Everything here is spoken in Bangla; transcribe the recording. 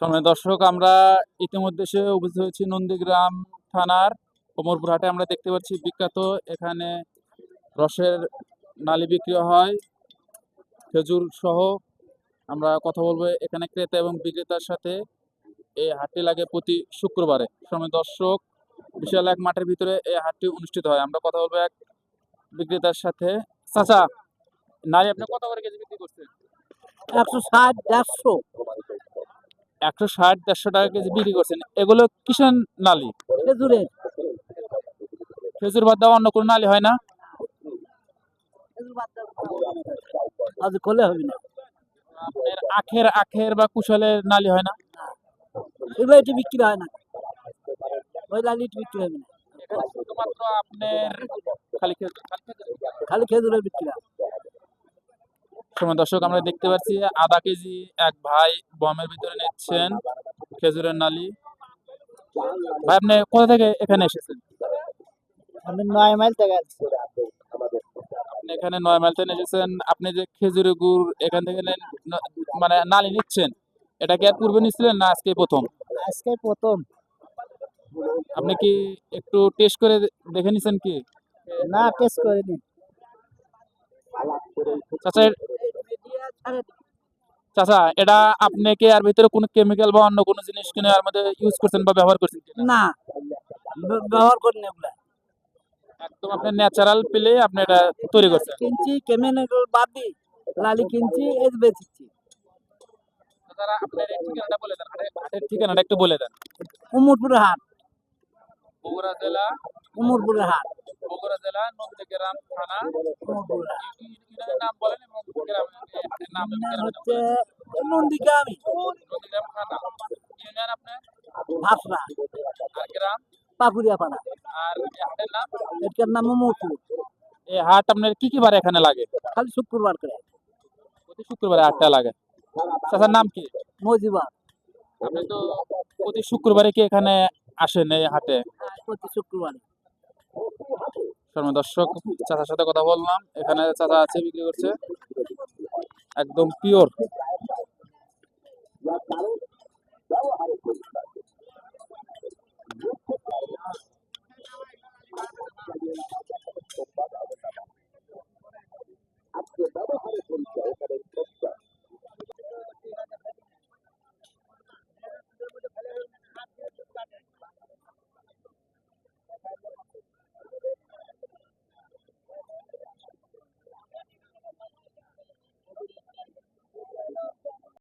সময় দর্শক, আমরা ইতিমধ্যে এসে উপস্থিত হয়েছি নন্দীগ্রাম থানার কোমরপুর হাটে আমরা দেখতে পাচ্ছি বিখ্যাত এখানে রসের নালি বিক্রি হয়, খেজুর সহ। আমরা কথা বলব এখানে ক্রেতা এবং বিক্রেতার সাথে। এই হাটটি লাগে প্রতি শুক্রবারে। সময় দর্শক, বিশাল এক মাঠের ভিতরে এই হাটটি অনুষ্ঠিত হয়। আমরা কথা বলব এক বিক্রেতার সাথে। চাচা নারী আপনি কত করে কেজি বিক্রি করছেন? একশো ষাট, দেড়শো। একশো ষাট দেড়শো টাকা কেজি বিক্রি করছেন। এগুলো কিষান নালি? খেজুরের। খেজুর বাদ দেওয়া অন্য কোনো নালি হয় না? আজ খোলে হবে না। আপনার আখের আখের বা কুশলের নালি হয় না? এগুলো এটি বিক্রি হয় না। ওই লালিটি বিক্রি হবে না। শুধুমাত্র আপনার খালি খালি খেজুর? খালি খেজুরের বিক্রি হয়। সময় দর্শক আমরা দেখতে পাচ্ছি আধা কেজি এক ভাই বমের ভিতরে নিচ্ছেন খেজুরের নালি। ভাই আপনি কোথা থেকে এখানে এসেছেন? আমি নয় মাইল থেকে আপনি এখানে নয় মাইল থেকে এসেছেন। আপনি যে খেজুরের গুড় এখান থেকে মানে নালি নিচ্ছেন এটা কি আর পূর্বে নিচ্ছিলেন না আজকে প্রথম? আজকে প্রথম। আপনি কি একটু টেস্ট করে দেখে নিছেন কি? না টেস্ট করিনি। এ- চাচা এটা আপনি কি আর ভিতরে কোনো কেমিক্যাল বা অন্য কোনো জিনিস কিনে আর মধ্যে ইউজ করছেন বা ব্যবহার করছেন না। ব্যবহার করিনি এগুলা একদম আপনি ন্যাচারাল পেলে আপনি এটা তৈরি করছেন। কিনছি কেমিক্যাল বাদ দি লালি কিনছি এই বেচছি তারা আপনার ঠিকানাটা বলে দেন। হাটের- ঠিকানাটা একটু বলে দেন। উমরপুরের হাট। বগুড়া জেলা উমরপুরের হাট। বগুড়া জেলা নন্দীগ্রাম থানা উমরপুরের হাট। হচ্ছে। নন্দীগ্রাম ভাসরা পাড়া এটার নাম এই হাট আপনার কি কি বার এখানে লাগে? খালি শুক্রবার করে। প্রতি শুক্রবারে হাটটা লাগে। চাচার নাম কি? মজিবা আপনি তো প্রতি শুক্রবারে কি এখানে আসেন এই হাটে? প্রতি শুক্রবারে। শর্মা দর্শক চাচার সাথে কথা বললাম। এখানে চাচা আছে বিক্রি করছে। একদম পিওর